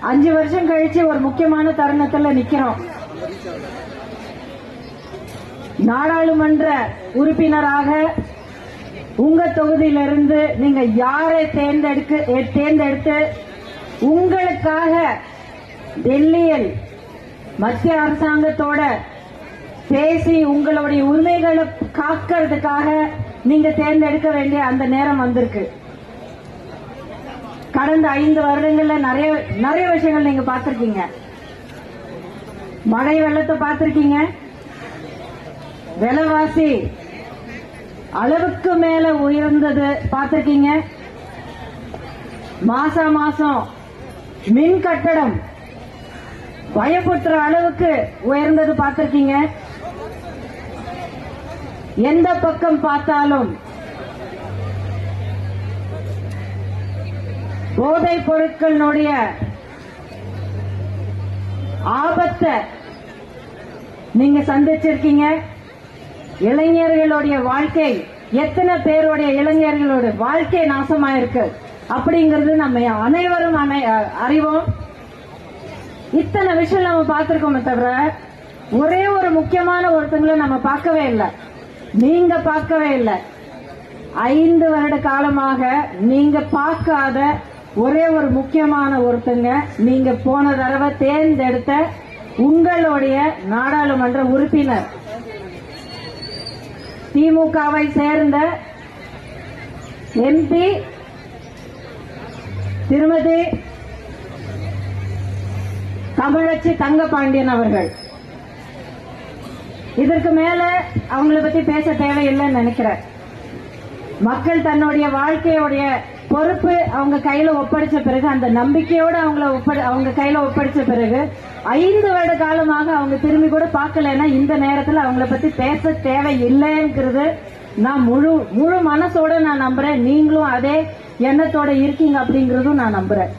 அஞ்சு வருஷம் கழிச்சு ஒரு முக்கியமான தருணத்துல நிக்கிறோம். நாடாளுமன்ற உறுப்பினராக உங்க தொகுதியிலிருந்து நீங்க யாரை தேர்ந்தெடுக்க தேர்ந்தெடுத்து உங்களுக்காக டெல்லியில் மத்திய அரசாங்கத்தோட பேசி உங்களுடைய உரிமைகளை காக்கிறதுக்காக நீங்க தேர்ந்தெடுக்க வேண்டிய அந்த நேரம் வந்திருக்கு. கடந்த ஐந்து வருடங்கள்ல நிறைய நிறைய விஷயங்கள் நீங்க பார்த்திருக்கீங்க. மழை வெள்ளத்தை பார்த்திருக்கீங்க. விலைவாசி அளவுக்கு மேல உயர்ந்தது பார்த்திருக்கீங்க. மாசா மாசம் மின் கட்டடம் பயப்படுத்துற அளவுக்கு உயர்ந்தது பார்த்திருக்கீங்க. எந்த பக்கம் பார்த்தாலும் போதைப் பொருட்களினுடைய ஆபத்தை நீங்க சந்திச்சிருக்கீங்க. இளைஞர்களுடைய வாழ்க்கை எத்தனை பேருடைய இளைஞர்களோட வாழ்க்கை நாசமா இருக்கு நம்ம அனைவரும் அனை- அறிவோம். இத்தனை விஷயம் நம்ம பார்த்திருக்கோமே தவிர ஒரே ஒரு முக்கியமான ஒருத்தங்களை நம்ம பார்க்கவே இல்லை. நீங்க பார்க்கவே இல்லை. ஐந்து வருட காலமாக நீங்க பார்க்காத ஒரே ஒரு முக்கியமான ஒருத்தங்க. நீங்க போன தடவை தேர்ந்தெடுத்த உங்களுடைய நாடாளுமன்ற உறுப்பினர். திமுகவை சேர்ந்த எம்பி திருமதி தமிழச்சி தங்கபாண்டியன் அவர்கள். இதற்கு மேல அவங்கள பத்தி பேச தேவையில்லைன்னு நினைக்கிறேன். மக்கள் தன்னுடைய வாழ்க்கையுடைய பொறுப்பு அவங்க கையில ஒப்படைச்ச பிறகு அந்த நம்பிக்கையோட அவங்கள ஒப்படை அவங்க கையில ஒப்படைச்ச பிறகு ஐந்து வருட காலமாக அவங்க திரும்பி கூட பார்க்கலன்னா இந்த நேரத்தில் அவங்கள பத்தி பேச தேவையில்லைங்கிறது நான் முழு முழு மனசோட நான் நம்புறேன். நீங்களும் அதே எண்ணத்தோட இருக்கீங்க அப்படிங்கறதும் நான் நம்புறேன்.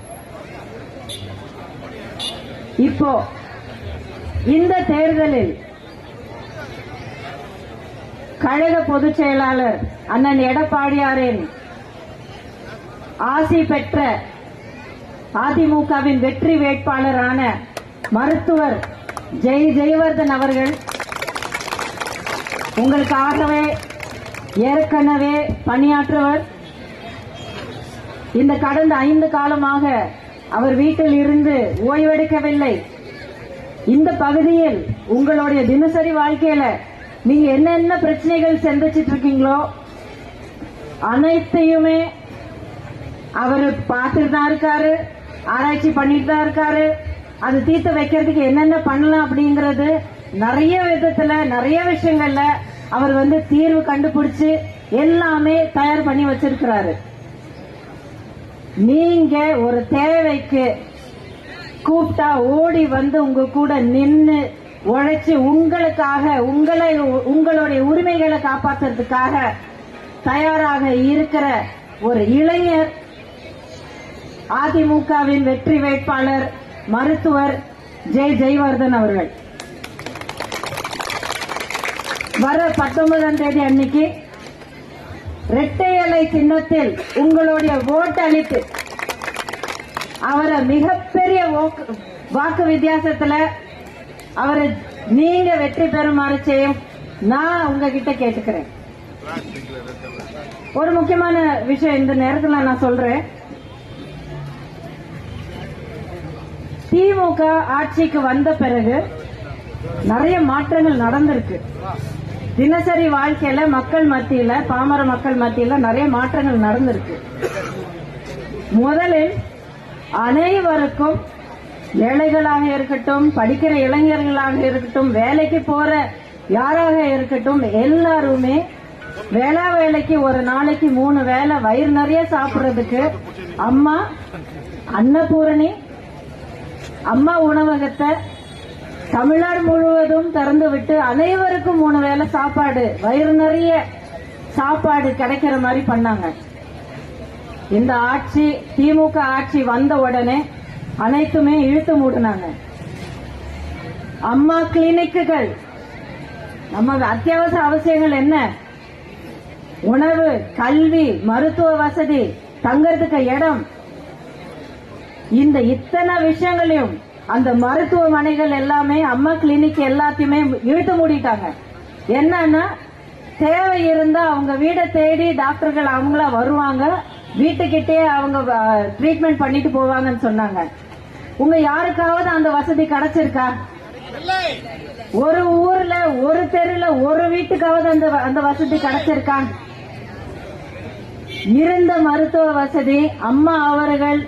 இப்போ இந்த தேர்தலில் கழக பொதுச் செயலாளர் அண்ணன் எடப்பாடியாரின் ஆசி பெற்ற அதிமுகவின் வெற்றி வேட்பாளரான மருத்துவர் ஜெய் ஜெயவர்தன் அவர்கள் உங்களுக்காகவே ஏற்கனவே பணியாற்றுவர். இந்த கடந்த ஐந்து காலமாக அவர் வீட்டில் இருந்து ஓய்வெடுக்கவில்லை. இந்த பகுதியில் உங்களுடைய தினசரி வாழ்க்கையில நீங்க என்னென்ன பிரச்சனைகள் சந்திச்சிட்டு இருக்கீங்களோ அனைத்தையுமே அவர் பார்த்துட்டு தான் இருக்காரு. ஆராய்ச்சி பண்ணிட்டு தான் இருக்காரு. அது தீர்த்து வைக்கிறதுக்கு என்னென்ன பண்ணலாம் அப்படிங்கறது நிறைய விதத்துல நிறைய விஷயங்கள்ல அவர் வந்து தீர்வு கண்டுபிடிச்சு எல்லாமே தயார் பண்ணி வச்சிருக்கிறாரு. நீங்க ஒரு தேவைக்கு கூப்பிட்டா ஓடி வந்து உங்க கூட நின்று உழைச்சு உங்களுக்காக உங்களை உங்களுடைய உரிமைகளை காப்பாற்றுறதுக்காக தயாராக இருக்கிற ஒரு இளைஞர் அதிமுகவின் வெற்றி வேட்பாளர் மருத்துவர் ஜெய் ஜெய்வர்தன் அவர்கள். வர பத்தொன்பதாம் தேதி அன்னைக்கு ரெட்டை அலை சின்னத்தில் உங்களுடைய ஓட்டு அளித்து அவரை மிகப்பெரிய வாக்கு வித்தியாசத்துல அவரை நீங்க வெற்றி பெறுமாறு செய்யும் நான் உங்ககிட்ட கேட்டுக்கிறேன். ஒரு முக்கியமான விஷயம் இந்த நேரத்தில் நான் சொல்றேன். திமுக ஆட்சிக்கு வந்த பிறகு நிறைய மாற்றங்கள் நடந்திருக்கு. தினசரி வாழ்க்கையில மக்கள் மத்தியில பாமர மக்கள் மத்தியில நிறைய மாற்றங்கள் நடந்திருக்கு. முதலில் அனைவருக்கும் ஏழைகளாக இருக்கட்டும் படிக்கிற இளைஞர்களாக இருக்கட்டும் வேலைக்கு போற யாராக இருக்கட்டும் எல்லாருமே வேளா வேலைக்கு ஒரு நாளைக்கு மூணு வேளை வயிறு நிறைய சாப்பிடுறதுக்கு அம்மா அன்னபூரணி அம்மா உணவகத்தை தமிழ்நாடு முழுவதும் திறந்து விட்டு அனைவருக்கும் மூணு வேளை சாப்பாடு வயிறு நிறைய சாப்பாடு கிடைக்கிற மாதிரி பண்ணாங்க. இந்த ஆட்சி திமுக ஆட்சி வந்த உடனே அனைத்துமே இழுத்து மூடினாங்க. அம்மா கிளினிக்குகள் நம்ம அத்தியாவசிய அவசியங்கள் என்ன? உணவு கல்வி மருத்துவ வசதி தங்கறதுக்கு இடம் இந்த இத்தனை விஷயங்களையும் அந்த மருத்துவமனைகள் எல்லாமே அம்மா கிளினிக் எல்லாத்தையுமே இழுத்து மூடிட்டாங்க. என்னன்னா தேவை இருந்தா அவங்க வீடை தேடி டாக்டர்கள் அவங்களா வருவாங்க. வீட்டுக்கிட்டே அவங்க ட்ரீட்மெண்ட் பண்ணிட்டு போவாங்கன்னு சொன்னாங்க. உங்க யாருக்காவது அந்த வசதி கிடைச்சிருக்கா? ஒரு ஊர்ல ஒரு தெருல ஒரு வீட்டுக்காவது அந்த அந்த வசதி கிடைச்சிருக்கா? இருந்த மருத்துவ வசதி அம்மா அவர்கள்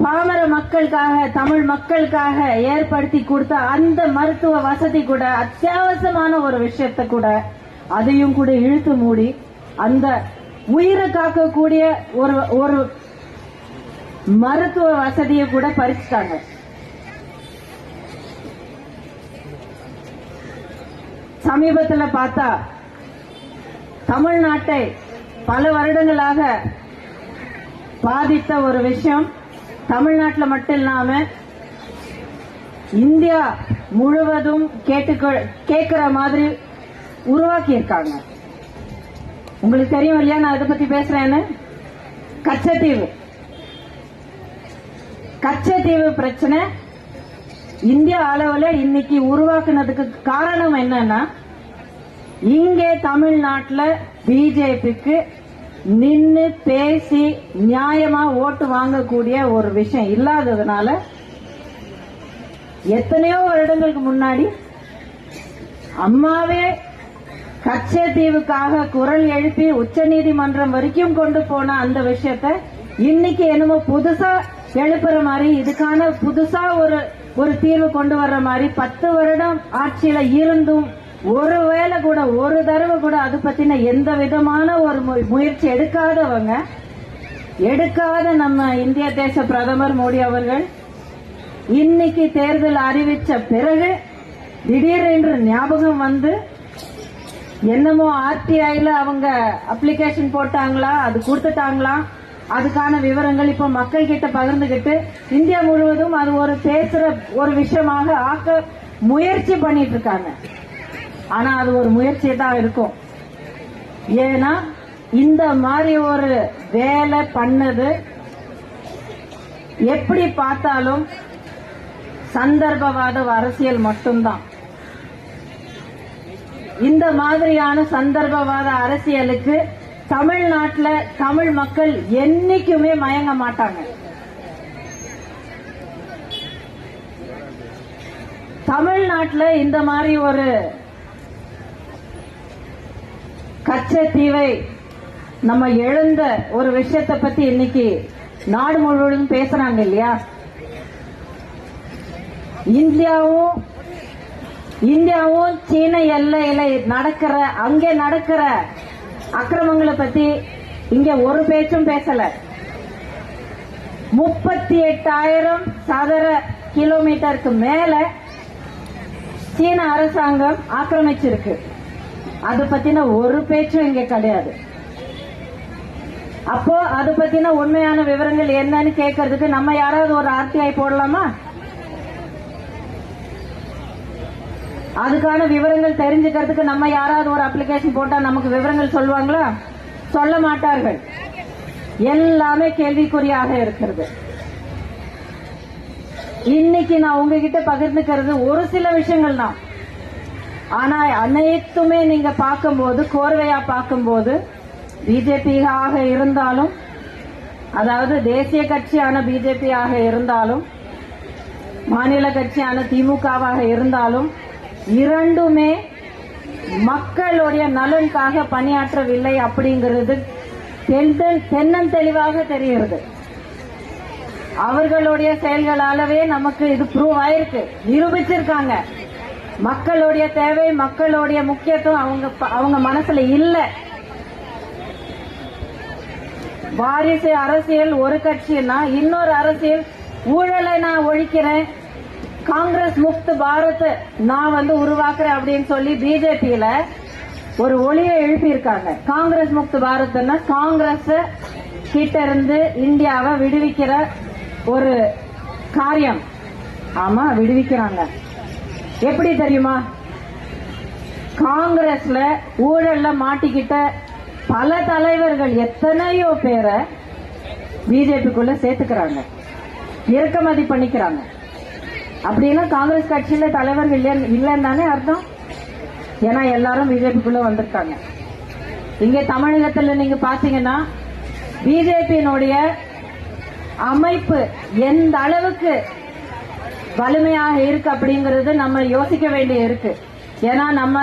பாமர மக்களுக்காக தமிழ் மக்களுக்காக ஏற்படுத்தி கொடுத்த அந்த மருத்துவ வசதி கூட அத்தியாவசியமான ஒரு விஷயத்த கூட அதையும் கூட இழுத்து மூடி அந்த உயிரை காக்கக்கூடிய ஒரு ஒரு மருத்துவ வசதியை கூட பறிச்சுட்டாங்க. சமீபத்துல பார்த்தா தமிழ்நாட்டை பல வருடங்களாக பாதித்த ஒரு விஷயம் தமிழ்நாட்டில் மட்டும் இல்லாம இந்தியா முழுவதும் கேட்டுக்க கேட்கிற மாதிரி உருவாக்கி இருக்காங்க உங்களுக்கு தெரியும் இல்லையா? நான் இதை பத்தி பேசுறேன்னு கச்சத்தீவு. கச்சத்தீவு பிரச்சனை இந்திய அளவுல இன்னைக்கு உருவாக்குனதுக்கு காரணம் என்னன்னா இங்கே தமிழ்நாட்டுல பிஜேபிக்கு நின்று பேசி நியாயமா ஓட்டு வாங்கக்கூடிய ஒரு விஷயம் இல்லாததுனால எத்தனையோ வருடங்களுக்கு முன்னாடி அம்மாவே கச்சத்தீவுக்காக குரல் எழுப்பி உச்சநீதிமன்றம் வரைக்கும் கொண்டு போன அந்த விஷயத்த இன்னைக்கு என்னமோ புதுசா எழுப்புற மாதிரி இதுக்கான புதுசா ஒரு ஒரு தீர்வு கொண்டு வர்ற மாதிரி பத்து வருடம் ஆட்சியில இருந்தும் ஒருவேளை கூட ஒரு தடவை கூட அது பத்தின எந்த விதமான ஒரு மு- முயற்சி எடுக்காதவங்க எடுக்காத நம்ம இந்திய தேச பிரதமர் மோடி அவர்கள் இன்னைக்கு தேர்தல் அறிவிச்ச பிறகு திடீரென்று ஞாபகம் வந்து என்னமோ ஆர்டிஐல அவங்க அப்ளிகேஷன் போட்டாங்களா அது கொடுத்துட்டாங்களா அதுக்கான விவரங்கள் இப்ப மக்கள் கிட்ட பகிர்ந்துகிட்டு இந்தியா முழுவதும் அது ஒரு பேசுற ஒரு விஷயமாக ஆக்க முயற்சி பண்ணிட்டு இருக்காங்க. ஆனா அது ஒரு முயற்சி தான் இருக்கும். ஏன்னா இந்த மாதிரி ஒரு வேலை பண்ணது எப்படி பார்த்தாலும் சந்தர்ப்பவாத அரசியல் மட்டும்தான். இந்த மாதிரியான சந்தர்ப்பவாத அரசியலுக்கு தமிழ்நாட்டில் தமிழ் மக்கள் என்னைக்குமே மயங்க மாட்டாங்க. தமிழ்நாட்டில் இந்த மாதிரி ஒரு கச்சத்தீவை நம்ம எழுந்த ஒரு விஷயத்தை பத்தி இன்னைக்கு நாடு முழுவதும் பேசுறாங்க இல்லையா? இந்தியாவும் இந்தியாவும் சீன எல்லையில நடக்கிற அங்கே நடக்கிற அக்கிரமங்களை பத்தி இங்க ஒரு பேச்சும் பேசல. முப்பத்தி எட்டாயிரம் சதுர கிலோமீட்டருக்கு மேல சீன அரசாங்கம் ஆக்கிரமிச்சிருக்கு. அது பத்தின ஒரு பேச்சும் இங்க கிடையாது. அப்போ அது பத்தின உண்மையான விவரங்கள் என்னன்னு கேட்கறதுக்கு நம்ம யாராவது ஒரு ஆர்டிஐ போடலாமா? அதுக்கான விவரங்கள் தெரிஞ்சுக்கிறதுக்கு நம்ம யாராவது ஒரு அப்ளிகேஷன் போட்டா நமக்கு விவரங்கள் சொல்லுவாங்களா? சொல்ல மாட்டார்கள். எல்லாமே கேள்விக்குறியாக இருக்கிறது. இன்னைக்கு நான் உங்ககிட்ட பகிர்ந்துக்கிறது ஒரு சில விஷயங்கள் தான். ஆனா அனைத்துமே நீங்க பார்க்கும்போது கோர்வையா பார்க்கும்போது பிஜேபியாக இருந்தாலும் அதாவது தேசிய கட்சியான பிஜேபியாக இருந்தாலும் மாநில கட்சியான திமுகவாக இருந்தாலும் இரண்டுமே மக்களுடைய நலனுக்காக பணியாற்றவில்லை அப்படிங்கிறது தென்னம் தெளிவாக தெரிகிறது. அவர்களுடைய செயல்களாலவே நமக்கு இது ப்ரூவ் ஆயிருக்கு. நிரூபிச்சிருக்காங்க. மக்களுடைய தேவை மக்களுடைய முக்கியத்துவம் அவங்க ப- அவங்க மனசுல இல்ல. வாரிசு அரசியல் ஒரு கட்சின்னா இன்னொரு அரசியல் ஊழலை நான் ஒழிக்கிறேன். காங்கிரஸ் முக்த பாரத் நான் வந்து உருவாக்குறேன் அப்படின்னு சொல்லி பிஜேபியில ஒரு ஒளியை எழுப்பியிருக்காங்க. காங்கிரஸ் முக்த பாரத்னா காங்கிரஸ் கிட்ட இருந்து இந்தியாவை விடுவிக்கிற ஒரு காரியம். ஆமா விடுவிக்கிறாங்க. எப்படி தெரியுமா? காங்கிரஸ்ல ஊழல்ல மாட்டிக்கிட்ட பல தலைவர்கள் எத்தனையோ பேரை பிஜேபிக்குள்ள சேர்த்துக்கிறாங்க. இறக்குமதி பண்ணிக்கிறாங்க. அப்படின்னா காங்கிரஸ் கட்சியில தலைவர் இல்லைன்னு இல்லைன்னு தானே அர்த்தம்? ஏன்னா எல்லாரும் பிஜேபிக்குள்ள வந்திருக்காங்க. இங்க தமிழகத்துல நீங்க பாத்தீங்கன்னா பிஜேபியினுடைய அமைப்பு எந்த அளவுக்கு வலிமையாக இருக்கு அப்படிங்கறது நம்ம யோசிக்க வேண்டிய இருக்கு. ஏன்னா நம்ம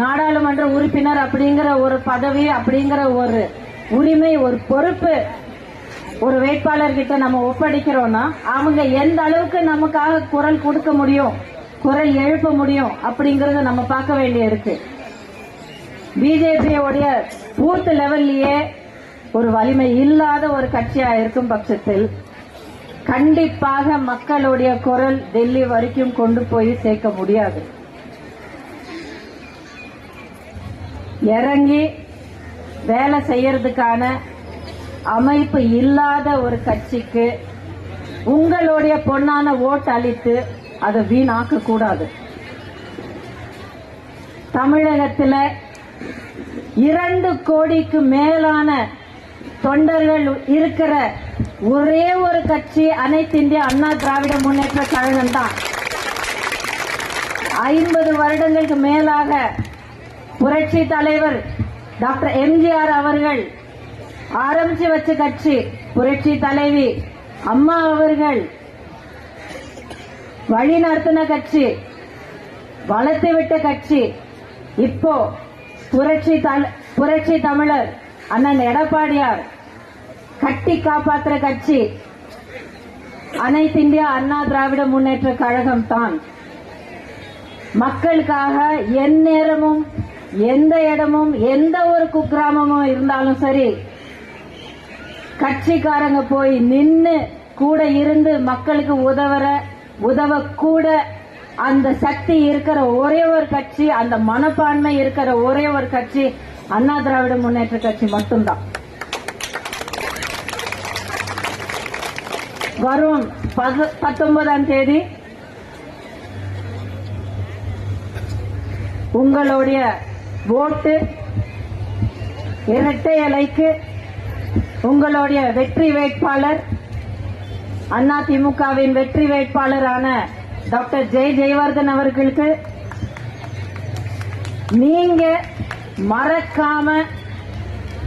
நாடாளுமன்ற உறுப்பினர் அப்படிங்கிற ஒரு பதவி அப்படிங்கிற ஒரு உரிமை ஒரு பொறுப்பு ஒரு வேட்பாளர் கிட்ட நம்ம ஒப்படைக்கிறோம்னா அவங்க எந்த அளவுக்கு நமக்காக குரல் கொடுக்க முடியும் குரல் எழுப்ப முடியும் அப்படிங்கறத நம்ம பார்க்க வேண்டிய இருக்கு. பிஜேபியோடைய பூத் லெவல்லயே ஒரு வலிமை இல்லாத ஒரு கட்சியா இருக்கும் பட்சத்தில் கண்டிப்பாக மக்களுடைய குரல் டெல்லி வரைக்கும் கொண்டு போய் சேர்க்க முடியாது. இறங்கி வேலை செய்யறதுக்கான அமைப்பு இல்லாத ஒரு கட்சிக்கு உங்களுடைய பொன்னான ஓட்டு அளித்து அதை வீணாக்க கூடாது தமிழகத்தில் இரண்டு கோடிக்கு மேலான தொண்டர்கள் இருக்கிற ஒரே ஒரு கட்சி அனைத்து இந்திய அண்ணா திராவிட முன்னேற்ற கழகம் தான். ஐம்பது வருடங்களுக்கு மேலாக புரட்சி தலைவர் டாக்டர் எம்ஜிஆர் அவர்கள் ஆரம்பிச்சு வச்ச கட்சி புரட்சி தலைவி அம்மா அவர்கள் வழி நடத்தின கட்சி வளர்த்து விட்ட கட்சி. இப்போ புரட்சி புரட்சி தமிழர் அண்ணன் எடப்பாடியார் கட்டி காப்பாற்றுற கட்சி. அனைத்து இந்தியா அண்ணா திராவிட முன்னேற்ற கழகம் தான். மக்களுக்காக எந்நேரமும் எந்த இடமும் எந்த ஒரு குக்கிராமமும் இருந்தாலும் சரி கட்சிக்காரங்க போய் நின்று கூட இருந்து மக்களுக்கு உதவுற உதவ கூட அந்த சக்தி இருக்கிற ஒரே ஒரு கட்சி அந்த மனப்பான்மை இருக்கிற ஒரே ஒரு கட்சி அண்ணா திராவிட முன்னேற்ற கட்சி மட்டும்தான். வரும் பத்தொன்பதாம் தேதி. உங்களுடைய ஓட்டு இரட்டை இலைக்கு உங்களுடைய வெற்றி வேட்பாளர் அதிமுகவின் வெற்றி வேட்பாளரான டாக்டர் ஜெய் ஜெயவர்தன் அவர்களுக்கு நீங்க மறக்காம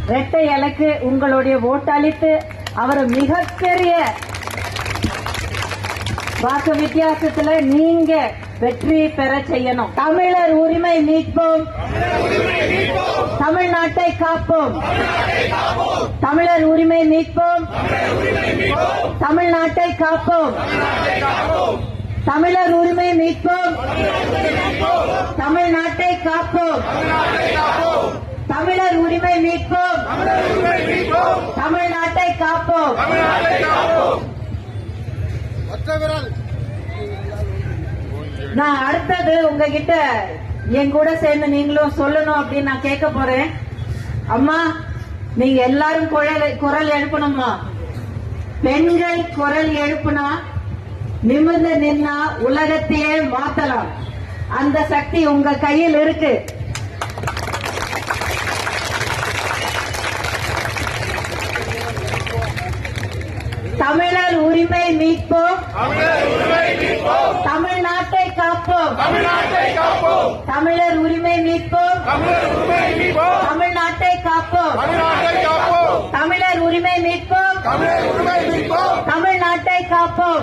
இரட்டை இலைக்கு உங்களுடைய ஓட்டளித்து அவர் மிகப்பெரிய வாக்கு வித்தியாசத்துல நீங்க வெற்றி பெற செய்யணும். தமிழர் உரிமை மீட்போம். தமிழ்நாட்டை காப்போம். தமிழர் உரிமை மீட்போம். தமிழ்நாட்டை காப்போம். தமிழர் உரிமை மீட்போம். தமிழ்நாட்டை காப்போம். தமிழர் உரிமை மீட்போம். தமிழ்நாட்டை காப்போம். நான் அடுத்தது உங்ககிட்ட என் கூட சேர்ந்து நீங்களும் சொல்லணும் அப்படின்னு நான் கேட்க போறேன். அம்மா நீங்க எல்லாரும் குரல் குரல் எழுப்பணுமா? பெண்கள் குரல் எழுப்புனா நிமிர்ந்து நின்னா உலகத்தையே மாத்தலாம். அந்த சக்தி உங்க கையில் இருக்கு. தமிழர் உரிமை மீட்போம். தமிழ்நாட்டை காப்போம். தமிழர் உரிமை மீட்போம். தமிழ்நாட்டை காப்போம். தமிழர் உரிமை மீட்போம். தமிழ்நாட்டை காப்போம்.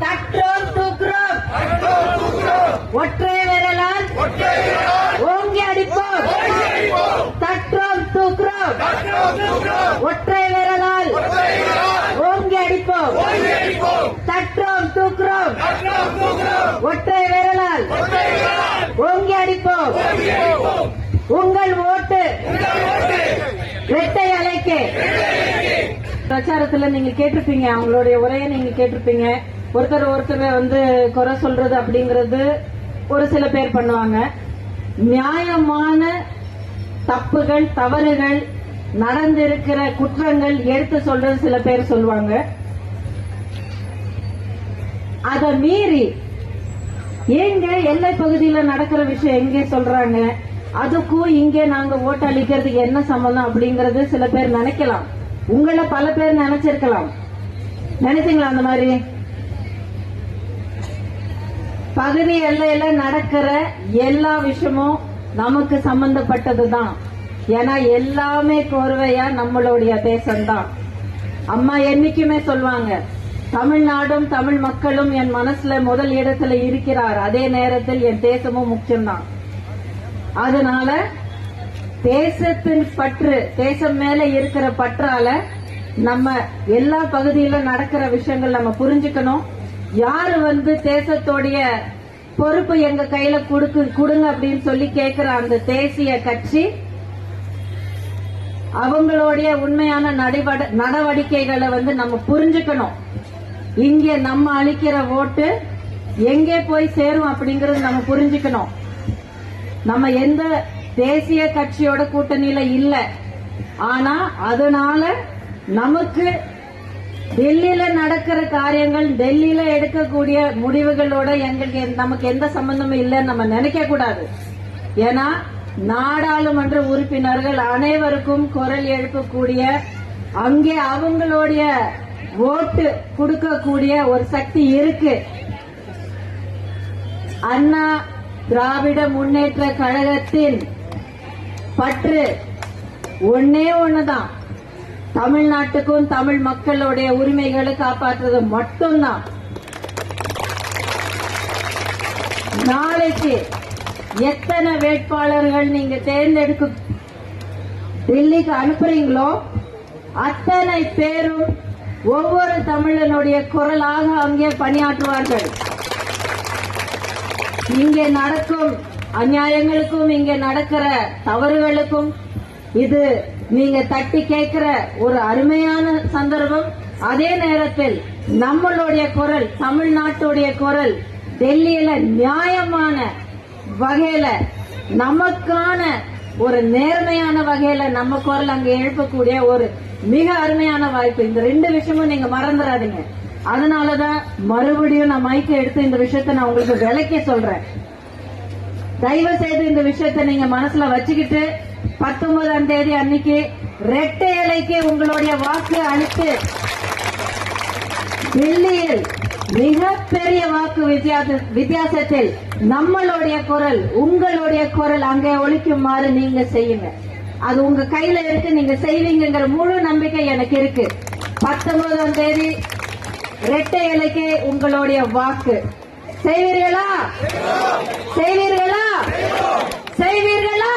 தற்றோம் தூக்குறோம். ஒற்றை விரலால் ஓங்கி அடிப்போம். தற்றோம் தூக்குறோம். ஒற்றை விரலால் ஓங்கி அடிப்போம் தற்றோம் தூக்குறோம் ஒற்றை விரலால் ஓங்கி அடிப்போம். உங்கள் ஓட்டு இரட்டை அலைக்கு. பிரச்சாரத்துல நீங்க கேட்டிருப்பீங்க அவங்களுடைய உரையை நீங்க கேட்டிருப்பீங்க. ஒருத்தர் ஒருத்தர் வந்து குறை சொல்றது அப்படிங்கறது ஒரு சில பேர் பண்ணுவாங்க. நியாயமான தப்புகள் தவறுகள் நடந்திருக்கிற குற்றங்கள் எடுத்து சொல்றது சில பேர் சொல்லுவாங்க. அதை மீறி ஏங்க எல்லை பகுதியில நடக்கிற விஷயம் எங்க சொல்றாங்க? அதுக்கும் இங்க நாங்க ஓட்டளிக்கிறதுக்கு என்ன சம்பந்தம் அப்படிங்கறது சில பேர் நினைக்கலாம். உங்கள பல பேர் நினைச்சிருக்கலாம். நினைச்சீங்களா அந்த மாதிரி? பகுதி எல்லையில நடக்கிற எல்லா விஷயமும் நமக்கு சம்பந்தப்பட்டதுதான். ஏன்னா எல்லாமே கோர்வையா நம்மளுடைய தேசம்தான். அம்மா என்னைக்குமே சொல்லுவாங்க தமிழ்நாடும் தமிழ் மக்களும் என் மனசுல முதல் இடத்துல இருக்கிறார். அதே நேரத்தில் என் தேசமும் முக்கியம்தான். அதனால தேசத்தின் பற்று தேசம் மேல இருக்கிற பற்றால நம்ம எல்லா பகுதியில நடக்கிற விஷயங்கள் நம்ம புரிஞ்சுக்கணும். யாரு வந்து தேசத்தோடைய பொறுப்பு எங்க கையில கொடுக்கு கொடுங்க அப்படின்னு சொல்லி கேக்குற அந்த தேசிய கட்சி அவங்களுடைய உண்மையான நடவடிக்கைகளை வந்து நம்ம புரிஞ்சுக்கணும். இங்கே நம்ம அளிக்கிற ஓட்டு எங்கே போய் சேரும் அப்படிங்கறது நம்ம புரிஞ்சுக்கணும். நம்ம எந்த தேசிய கட்சியோட கூட்டணியில இல்ல. ஆனா அதனால நமக்கு டெல்லியில நடக்கிற காரியங்கள் டெல்லியில எடுக்கக்கூடிய முடிவுகளோட எங்களுக்கு நமக்கு எந்த சம்பந்தமும் இல்லைன்னு நம்ம நினைக்க கூடாது. ஏன்னா நாடாளுமன்ற உறுப்பினர்கள் அனைவருக்கும் குரல் எழுப்பக்கூடிய அங்கே அவங்களுடைய ஓட்டு கொடுக்கக்கூடிய ஒரு சக்தி இருக்கு. அண்ணா திராவிட முன்னேற்ற கழகத்தின் பற்று ஒன்னே ஒண்ணுதான். தமிழ்நாட்டுக்கும் தமிழ் மக்களுடைய உரிமைகளை காப்பாற்றுறது மட்டும்தான். நாளைக்கு எத்தனை வேட்பாளர்கள் நீங்க தேர்ந்தெடுக்க டெல்லிக்கு அனுப்புறீங்களோ? அத்தனை பேரும் ஒவ்வொரு தமிழனுடைய குரலாக அங்கே பணியாற்றுவார்கள். இங்கே நடக்கும் அநியாயங்களுக்கும் இங்கே நடக்கிற தவறுகளுக்கும் இது நீங்க தட்டி கேட்கிற ஒரு அருமையான சந்தர்ப்பம். அதே நேரத்தில் நம்மளுடைய குரல் தமிழ்நாட்டுடைய குரல் டெல்லியில நியாயமான வகையில நமக்கான ஒரு நேர்மையான வகையில நம்ம குரல் அங்க எழுப்பக்கூடிய ஒரு மிக அருமையான வாய்ப்பு. இந்த ரெண்டு விஷயமும் நீங்க மறந்துடாதீங்க. அதனாலதான் மறுபடியும் நான் மைக்க எடுத்து இந்த விஷயத்தை நான் உங்களுக்கு விளக்க சொல்றேன். தயவு செய்து இந்த விஷயத்த நீங்க மனசுல வச்சுக்கிட்டு பத்தொன்பதாம் தேதி அன்னைக்கு ரெட்டை இலைக்கு உங்களுடைய வாக்கு அளித்து டெல்லியில் மிகப்பெரிய வாக்கு வித்தியாச- வித்தியாசத்தில் நம்மளுடைய குரல் உங்களுடைய குரல் அங்கே ஒழிக்குமாறு நீங்க செய்யுங்க. அது உங்க கையில இருக்கு நீங்க செய்வீங்கிற முழு நம்பிக்கை எனக்கு இருக்கு. பத்தொன்பதாம் தேதி ரெட்டை இலைக்கு உங்களுடைய வாக்கு. செய்வீர்களா? செய்வீர்களா? செய்வீர்களா?